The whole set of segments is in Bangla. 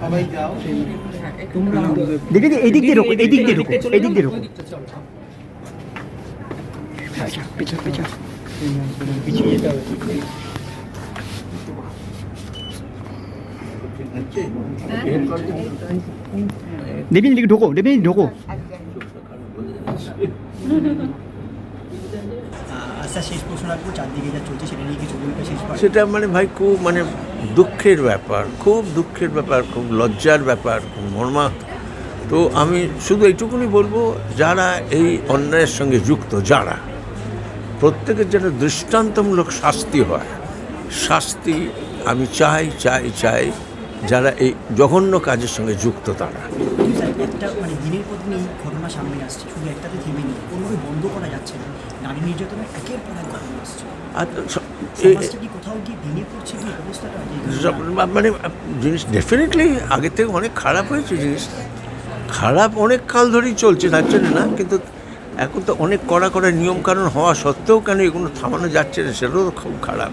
সবাই যাও। দিদি এই দিয়ে ঢোকো এই দিক দিয়ে ঢোকো এই দিক দিয়ে ঢোকো আচ্ছা পিছন পিছন। দিকে ঢোকো দেবিন ঢোকো। আচ্ছা শেষ প্রশ্ন রাখব চারদিকে যা চলছে সেটা নিয়ে কিছু বলবে শেষ সেটা মানে ভাই খুব মানে দুঃখের ব্যাপার খুব দুঃখের ব্যাপার খুব লজ্জার ব্যাপার খুব মর্মা তো আমি শুধু এইটুকুনি বলব যারা এই অন্যায়ের সঙ্গে যুক্ত যারা প্রত্যেকের যেন দৃষ্টান্তমূলক শাস্তি হয় শাস্তি আমি চাই চাই চাই যারা এই জঘন্য কাজের সঙ্গে যুক্ত তারা। একটা মানে দিনের পর দিন এই ঘটনা সামনে আসছে শুধু একটাতে থেমে নেই কোনোভাবে বন্ধ করা যাচ্ছে না। নারী নির্যাতনের একের পর এক ঘটনা আসছে। আর মানে জিনিস ডেফিনেটলি আগের থেকে অনেক খারাপ হয়েছে জিনিস। খারাপ অনেক কাল ধরেই চলছে তার জন্য না কিন্তু এখন তো অনেক কড়া কড়া নিয়মকানুন হওয়া সত্ত্বেও কেন এগুলো থামানো যাচ্ছে না সেটাও তো খুব খারাপ।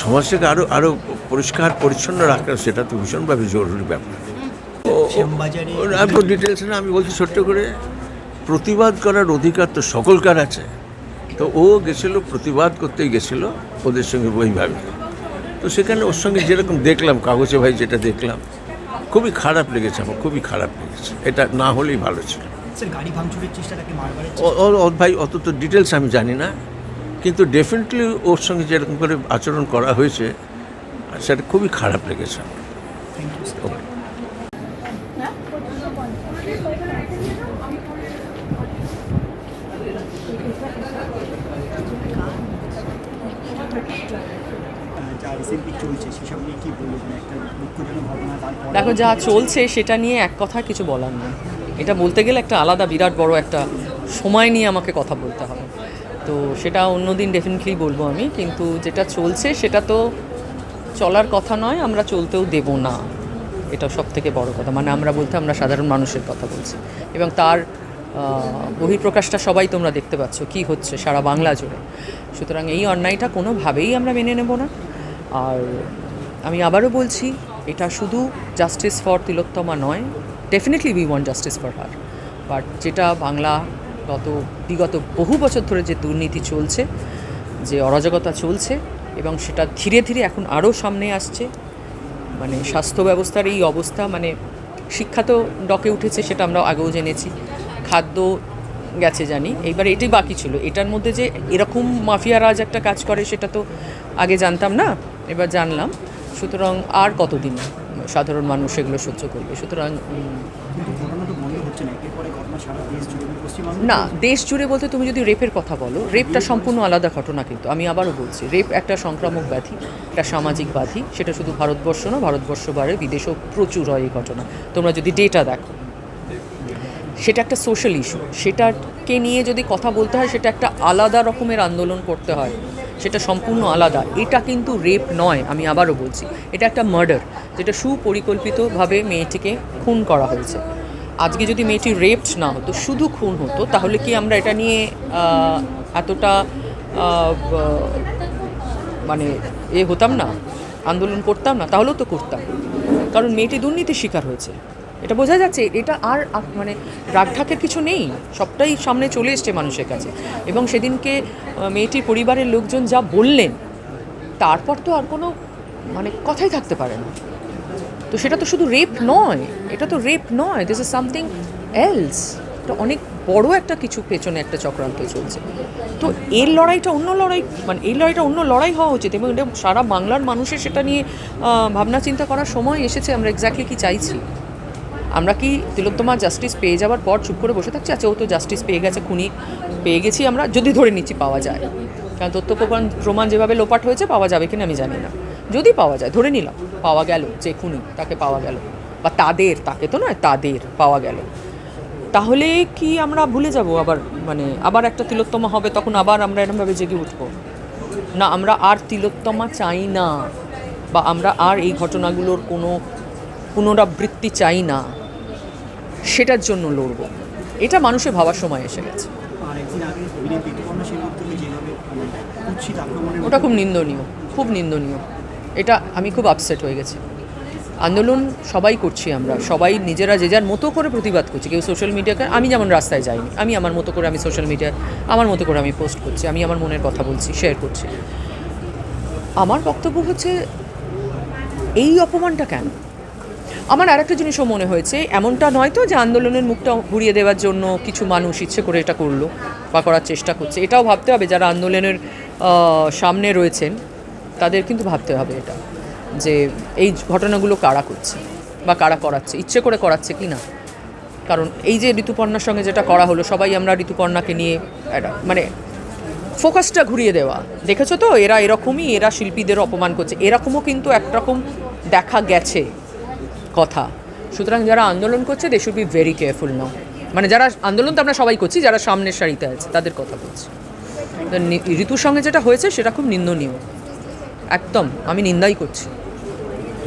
সমাজটাকে আরও আরও পরিষ্কার পরিচ্ছন্ন রাখা সেটা তো ভীষণভাবে জরুরি ব্যাপার। আমি ডিটেলস না আমি বলছি ছোট্ট করে প্রতিবাদ করার অধিকার তো সকলকার আছে। তো ও গেছিল প্রতিবাদ করতেই গেছিল ওদের সঙ্গে ওইভাবে তো সেখানে ওর সঙ্গে যেরকম দেখলাম কাগজে ভাই যেটা দেখলাম খুবই খারাপ লেগেছে আমার খুবই খারাপ লেগেছে। এটা না হলেই ভালো ছিল। ভাই অত তো ডিটেলস আমি জানি না কিন্তু ডেফিনেটলি ওর সঙ্গে যেরকম করে আচরণ করা হয়েছে সেটা খুবই খারাপ লেগেছে আমার। সেসব নিয়ে কি বলব মানে একটা দুঃখজনক ঘটনা তারপর দেখো যা চলছে সেটা নিয়ে এক কথা কিছু বলার নেই। এটা বলতে গেলে একটা আলাদা বিরাট বড় একটা সময় নিয়ে আমাকে কথা বলতে হবে। তো সেটা অন্যদিন ডেফিনেটলি বলব আমি কিন্তু যেটা চলছে সেটা তো চলার কথা নয় আমরা চলতেও দেব না। এটা সব থেকে বড় কথা। মানে আমরা বলতে আমরা সাধারণ মানুষের কথা বলছি। এবং তার বহিঃপ্রকাশটা সবাই তোমরা দেখতে পাচ্ছ কি হচ্ছে সারা বাংলা জুড়ে। সুতরাং এই অন্যায়টা কোনোভাবেই আমরা মেনে নেব না। আর আমি আবারও বলছি, এটা শুধু জাস্টিস ফর তিলোত্তমা নয় definitely we want justice for her but যেটা বাংলা গত, বিগত বহু বছর ধরে যে দুর্নীতি চলছে, যে অরাজকতা চলছে, এবং সেটা ধীরে ধীরে এখন আরও সামনে আসছে মানে স্বাস্থ্য ব্যবস্থার এই অবস্থা মানে শিক্ষা তো ডকে উঠেছে, সেটা আমরা আগেও জেনেছি, খাদ্য গেছে জানি, এইবার এটাই বাকি ছিল। এটার মধ্যে যে এরকম মাফিয়া রাজ একটা কাজ করে, সেটা তো আগে জানতাম না, এবার জানলাম। সুতরাং আর কতদিন সাধারণ মানুষ এগুলো সহ্য করবে? সুতরাং না, দেশ জুড়ে বলতে তুমি যদি রেপের কথা বলো, রেপটা সম্পূর্ণ আলাদা ঘটনা কিন্তু। আমি আবারও বলছি, রেপ একটা সংক্রামক ব্যাধি, একটা সামাজিক ব্যাধি। সেটা শুধু ভারতবর্ষ না ভারতবর্ষ বারে বিদেশেও প্রচুর হয় এই ঘটনা। তোমরা যদি ডেটা দেখো সেটা একটা সোশ্যাল ইস্যু সেটাকে নিয়ে যদি কথা বলতে হয়, সেটা একটা আলাদা রকমের আন্দোলন করতে হয়। সেটা সম্পূর্ণ আলাদা। এটা কিন্তু রেপ নয়, আমি আবারও বলছি। এটা একটা মার্ডার যেটা সুপরিকল্পিতভাবে মেয়েটিকে খুন করা হয়েছে। আজকে যদি মেয়েটি রেপড না হতো, শুধু খুন হতো, তাহলে কি আমরা এটা নিয়ে এতটা মানে এ হতাম না? আন্দোলন করতাম না? তাহলেও তো করতাম। কারণ মেয়েটি দুর্নীতির শিকার হয়েছে। এটা বোঝা যাচ্ছে, এটা আর মানে রাগঢাকের কিছু নেই, সবটাই সামনে চলে এসছে মানুষের কাছে। এবং সেদিনকে মেয়েটির পরিবারের লোকজন যা বললেন, তারপর তো আর কোনো মানে কথাই থাকতে পারে না। তো সেটা তো শুধু রেপ নয়, এটা তো রেপ নয় দিস ইজ সামথিং এলস এটা অনেক বড় একটা কিছু পেছনে একটা চক্রান্ত চলছে। তো এর লড়াইটা অন্য লড়াই মানে এই লড়াইটা অন্য লড়াই হওয়া উচিত এবং এটা সারা বাংলার মানুষের সেটা নিয়ে ভাবনা চিন্তা করার সময় এসেছে, আমরা এক্স্যাক্টলি কি চাইছি। আমরা কি তিলোত্তমা জাস্টিস পেয়ে যাওয়ার পর চুপ করে বসে থাকছি? আচ্ছা ও তো জাস্টিস পেয়ে গেছে, খুনি পেয়ে গেছি আমরা, যদি ধরে নিচ্ছি পাওয়া যায়। কারণ তথ্য প্রমাণ প্রমাণ যেভাবে লোপাট হয়েছে, পাওয়া যাবে কিনা আমি জানি না। যদি পাওয়া যায়, ধরে নিলাম, পাওয়া গেল যে খুনি, তাকে পাওয়া গেল। বা তাদের, তাকে তো নয়, তাদের পাওয়া গেল। তাহলে কি আমরা ভুলে যাব আবার? মানে আবার একটা তিলোত্তমা হবে, তখন আবার আমরা এরমভাবে জেগে উঠবো? না, আমরা আর তিলোত্তমা চাই না। বা আমরা আর এই ঘটনাগুলোর কোনো পুনরাবৃত্তি চাই না। সেটার জন্য লড়বো। এটা মানুষের ভাবার সময় এসে গেছে। মানে ওটা খুব নিন্দনীয় খুব নিন্দনীয়। এটা আমি খুব আপসেট হয়ে গেছি। আন্দোলন সবাই করছি আমরা সবাই নিজেরা যে যার মতো করে প্রতিবাদ করছি। কেউ সোশ্যাল মিডিয়াকে আমি যেমন রাস্তায় যাইনি আমি আমার মতো করে আমি সোশ্যাল মিডিয়া আমার মতো করে আমি পোস্ট করছি আমি আমার মনের কথা বলছি শেয়ার করছি। আমার বক্তব্য হচ্ছে এই অপমানটা কেন? আমার আরেকটা জিনিসও মনে হয়েছে, এমনটা নয় তো যে আন্দোলনের মুখটা ঘুরিয়ে দেওয়ার জন্য কিছু মানুষ ইচ্ছে করে এটা করল বা করার চেষ্টা করছে। এটাও ভাবতে হবে, যারা আন্দোলনের সামনে রয়েছেন, তাদের কিন্তু ভাবতে হবে এটা, যে এই ঘটনাগুলো কারা করছে বা কারা করাচ্ছে, ইচ্ছে করে করাচ্ছে কি না? কারণ এই যে ঋতুপর্ণার সঙ্গে যেটা করা হলো, সবাই আমরা ঋতুপর্ণাকে নিয়ে একটা মানে ফোকাসটা ঘুরিয়ে দেওয়া। দেখেছ তো, এরা এরকমই, এরা শিল্পীদের অপমান করছে। এরকমও কিন্তু একরকম দেখা গেছে কথা। সুতরাং যারা আন্দোলন করছে they should be very careful now মানে যারা আন্দোলন, তো আমরা সবাই করছি, যারা সামনের সারিতে আছে, তাদের কথা বলছি। ঋতুর সঙ্গে যেটা হয়েছে, সেটা খুব নিন্দনীয়। একদম, আমি নিন্দাই করছি।